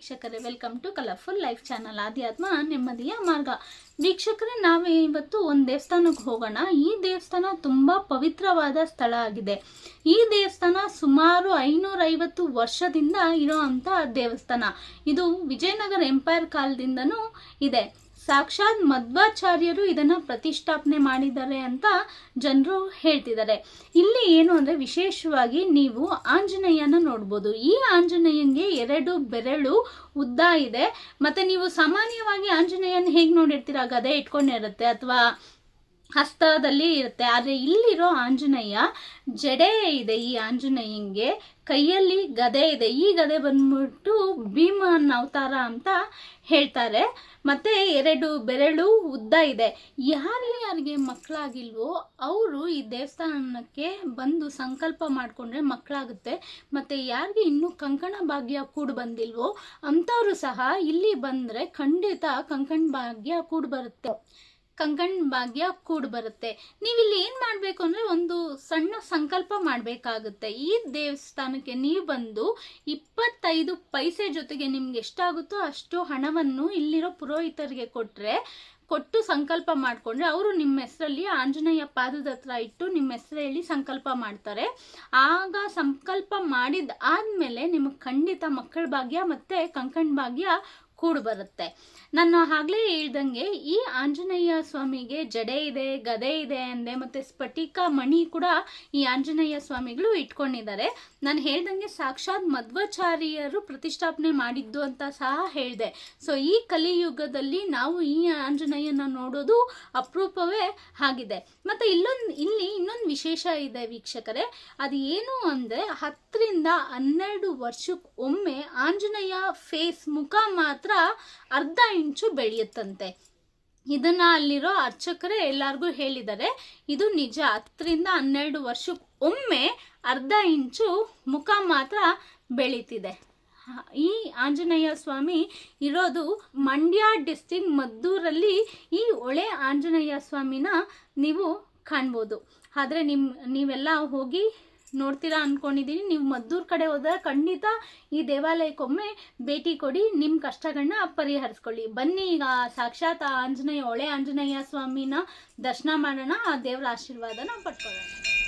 ವೀಕ್ಷಕರೇ welcome to colourful life channel ಆಧ್ಯಾತ್ಮ ನೆಮ್ಮದಿಯ ಮಾರ್ಗ. ವೀಕ್ಷಕರೇ, ನಾವೇ ಇವತ್ತು ಒಂದು ದೇವಸ್ಥಾನಕ್ಕೆ ಹೋಗೋಣ. ಈ ದೇವಸ್ಥಾನ ತುಂಬ ಪವಿತ್ರವಾದ ಸ್ಥಳ ಆಗಿದೆ. ಈ ದೇವಸ್ಥಾನ ಸುಮಾರು ಐನೂರೈವತ್ತು ವರ್ಷದಿಂದ ಇರೋ ಅಂಥ ದೇವಸ್ಥಾನ. ಇದು ವಿಜಯನಗರ ಎಂಪೈರ್ ಕಾಲದಿಂದನೂ ಇದೆ. ಸಾಕ್ಷಾತ್ ಮಧ್ವಾಚಾರ್ಯರು ಇದನ್ನು ಪ್ರತಿಷ್ಠಾಪನೆ ಮಾಡಿದ್ದಾರೆ ಅಂತ ಜನರು ಹೇಳ್ತಿದ್ದಾರೆ. ಇಲ್ಲಿ ಏನು ಅಂದ್ರೆ ವಿಶೇಷವಾಗಿ ನೀವು ಆಂಜನೇಯನ ನೋಡ್ಬೋದು. ಈ ಆಂಜನೇಯನ್ಗೆ ಎರಡು ಬೆರಳು ಉದ್ದ ಇದೆ. ಮತ್ತೆ ನೀವು ಸಾಮಾನ್ಯವಾಗಿ ಆಂಜನೇಯನ ಹೇಗೆ ನೋಡಿರ್ತೀರ? ಗದೆ ಇಟ್ಕೊಂಡಿರುತ್ತೆ ಅಥವಾ ಹಸ್ತದಲ್ಲಿ ಇರುತ್ತೆ. ಆದರೆ ಇಲ್ಲಿರೋ ಆಂಜನೇಯ ಜಡೆ ಇದೆ ಈ ಆಂಜನೇಯಂಗೆ. ಕೈಯಲ್ಲಿ ಗದೆ ಇದೆ. ಈ ಗದೆ ಬಂದ್ಬಿಟ್ಟು ಭೀಮನ ಅವತಾರ ಅಂತ ಹೇಳ್ತಾರೆ. ಮತ್ತೆ ಎರಡು ಬೆರಳು ಉದ್ದ ಇದೆ. ಯಾರು ಯಾರಿಗೆ ಮಕ್ಕಳಾಗಿಲ್ವೋ ಅವರು ಈ ದೇವಸ್ಥಾನಕ್ಕೆ ಬಂದು ಸಂಕಲ್ಪ ಮಾಡಿಕೊಂಡ್ರೆ ಮಕ್ಕಳಾಗುತ್ತೆ. ಮತ್ತೆ ಯಾರಿಗೆ ಇನ್ನೂ ಕಂಕಣ ಭಾಗ್ಯ ಕೂಡ ಬಂದಿಲ್ವೋ ಅಂಥವ್ರು ಸಹ ಇಲ್ಲಿ ಬಂದರೆ ಖಂಡಿತ ಕಂಕಣ ಭಾಗ್ಯ ಕೂಡ ಬರುತ್ತೆ. ಕಂಕಣ್ ಭಾಗ್ಯ ಕೂಡ್ ಬರುತ್ತೆ. ನೀವಿಲ್ಲಿ ಏನು ಮಾಡಬೇಕು ಅಂದರೆ ಒಂದು ಸಣ್ಣ ಸಂಕಲ್ಪ ಮಾಡಬೇಕಾಗುತ್ತೆ. ಈ ದೇವಸ್ಥಾನಕ್ಕೆ ನೀವು ಬಂದು ಇಪ್ಪತ್ತೈದು ಪೈಸೆ ಜೊತೆಗೆ ನಿಮ್ಗೆ ಎಷ್ಟಾಗುತ್ತೋ ಅಷ್ಟು ಹಣವನ್ನು ಇಲ್ಲಿರೋ ಪುರೋಹಿತರಿಗೆ ಕೊಟ್ಟರೆ ಕೊಟ್ಟು ಸಂಕಲ್ಪ ಮಾಡಿಕೊಂಡ್ರೆ ಅವರು ನಿಮ್ಮ ಹೆಸರಲ್ಲಿ ಆಂಜನೇಯ ಪಾದದ ಹತ್ರ ಇಟ್ಟು ನಿಮ್ಮ ಹೆಸರು ಸಂಕಲ್ಪ ಮಾಡ್ತಾರೆ. ಆಗ ಸಂಕಲ್ಪ ಮಾಡಿದ ಆದಮೇಲೆ ನಿಮಗೆ ಖಂಡಿತ ಮಕ್ಕಳ ಭಾಗ್ಯ ಮತ್ತು ಕಂಕಣ ಭಾಗ್ಯ ಕೂಡ ಬರುತ್ತೆ ನಾನು ಆಗ್ಲೇ ಹೇಳ್ದಂಗೆ ಈ ಆಂಜನೇಯ ಸ್ವಾಮಿಗೆ ಜಡೆ ಇದೆ, ಗದೆ ಇದೆ ಅಂದೆ ಮತ್ತು ಸ್ಫಟಿಕ, ಮಣಿ ಕೂಡ ಈ ಆಂಜನೇಯ ಸ್ವಾಮಿಗಳು ಇಟ್ಕೊಂಡಿದ್ದಾರೆ. ನಾನು ಹೇಳ್ದಂಗೆ ಸಾಕ್ಷಾತ್ ಮಧ್ವಾಚಾರ್ಯರು ಪ್ರತಿಷ್ಠಾಪನೆ ಮಾಡಿದ್ದು ಅಂತ ಸಹ ಹೇಳಿದೆ. ಸೊ ಈ ಕಲಿಯುಗದಲ್ಲಿ ನಾವು ಈ ಆಂಜನೇಯನ ನೋಡೋದು ಅಪರೂಪವೇ ಆಗಿದೆ. ಮತ್ತು ಇಲ್ಲೊಂದು, ಇಲ್ಲಿ ಇನ್ನೊಂದು ವಿಶೇಷ ಇದೆ ವೀಕ್ಷಕರೇ. ಅದು ಏನು ಅಂದರೆ ಹತ್ತರಿಂದ ಹನ್ನೆರಡು ವರ್ಷಕ್ಕೆ ಒಮ್ಮೆ ಆಂಜನೇಯ ಫೇಸ್ ಮುಖ ಮಾತ್ರ ಅರ್ಧ ಇಂಚು ಬೆಳೆಯುತ್ತಂತೆ. ಇದನ್ನ ಅಲ್ಲಿರೋ ಅರ್ಚಕರೇ ಎಲ್ಲರಿಗೂ ಹೇಳಿದ್ದಾರೆ. ಇದು ನಿಜ, ಹತ್ತರಿಂದ ಹನ್ನೆರಡು ವರ್ಷಕ್ಕೆ ಒಮ್ಮೆ ಅರ್ಧ ಇಂಚು ಮುಖ ಮಾತ್ರ ಬೆಳೀತಿದೆ. ಈ ಆಂಜನೇಯ ಸ್ವಾಮಿ ಇರೋದು ಮಂಡ್ಯ ಡಿಸ್ಟಿಕ್ ಮದ್ದೂರಲ್ಲಿ. ಈ ಒಳೆ ಆಂಜನೇಯ ಸ್ವಾಮಿನ ನೀವು ಕಾಣ್ಬೋದು. ಆದರೆ ನಿಮ್ಮ ನೀವೆಲ್ಲ ಹೋಗಿ ನೋಡ್ತೀರಾ ಅಂದ್ಕೊಂಡಿದ್ದೀನಿ ನೀವು ಮದ್ದೂರು ಕಡೆ ಹೋದರೆ ಖಂಡಿತ ಈ ದೇವಾಲಯಕ್ಕೊಮ್ಮೆ ಭೇಟಿ ಕೊಡಿ. ನಿಮ್ಮ ಕಷ್ಟಗಳನ್ನ ಪರಿಹರಿಸ್ಕೊಳ್ಳಿ. ಬನ್ನಿ ಈಗ ಸಾಕ್ಷಾತ್ ಆಂಜನೇಯ ಒಳೆ ಆಂಜನೇಯ ಸ್ವಾಮಿನ ದರ್ಶನ ಮಾಡೋಣ. ಆ ದೇವರ ಆಶೀರ್ವಾದನ ಪಡ್ಕೊಳ್ಳೋಣ.